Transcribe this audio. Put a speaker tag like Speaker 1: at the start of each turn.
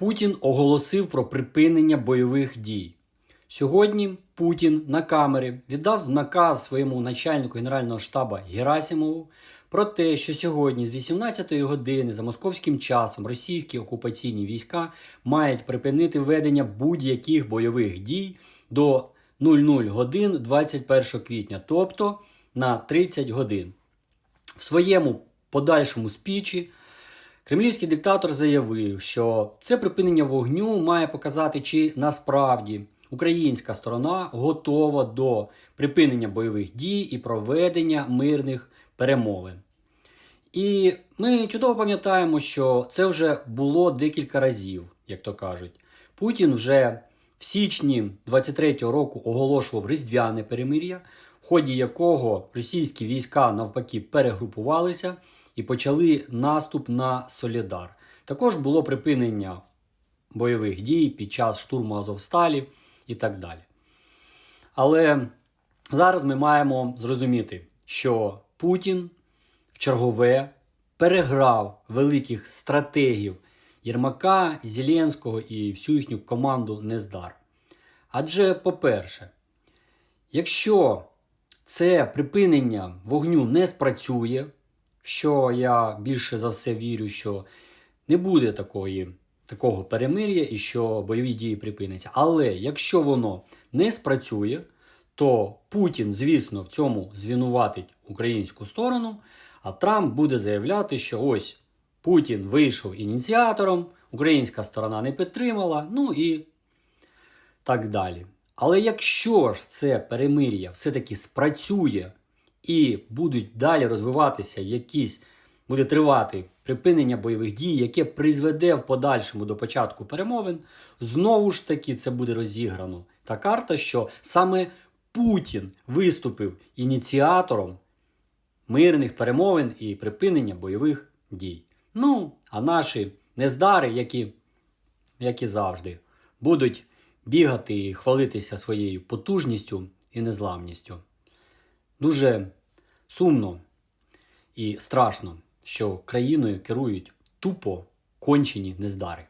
Speaker 1: Путін оголосив про припинення бойових дій. Сьогодні Путін на камері віддав наказ своєму начальнику Генерального штабу Герасимову про те, що сьогодні з 18-ї години за московським часом російські окупаційні війська мають припинити ведення будь-яких бойових дій до 00 годин 21 квітня, тобто на 30 годин. В своєму подальшому спічі Кремлівський диктатор заявив, що це припинення вогню має показати, чи насправді українська сторона готова до припинення бойових дій і проведення мирних перемовин. І ми чудово пам'ятаємо, що це вже було декілька разів, як то кажуть. Путін вже в січні 23-го року оголошував різдвяне перемир'я, в ході якого російські війська навпаки перегрупувалися і почали наступ на Солідар. Також було припинення бойових дій під час штурму Азовсталі і так далі. Але зараз ми маємо зрозуміти, що Путін в чергове переграв великих стратегів Єрмака, Зеленського і всю їхню команду Нездар. Адже, по-перше, якщо це припинення вогню не спрацює, в що я більше за все вірю, що не буде такої, такого перемир'я і що бойові дії припиняться. Але якщо воно не спрацює, то Путін, звісно, в цьому звинуватить українську сторону, а Трамп буде заявляти, що ось Путін вийшов ініціатором, українська сторона не підтримала, ну і так далі. Але якщо ж це перемир'я все-таки спрацює і будуть далі розвиватися якісь, буде тривати припинення бойових дій, яке призведе в подальшому до початку перемовин, знову ж таки це буде розіграно та карта, що саме Путін виступив ініціатором мирних перемовин і припинення бойових дій. Ну, а наші нездари, які, як і завжди, будуть бігати і хвалитися своєю потужністю і незламністю. Дуже сумно і страшно, що країною керують тупо кончені нездари.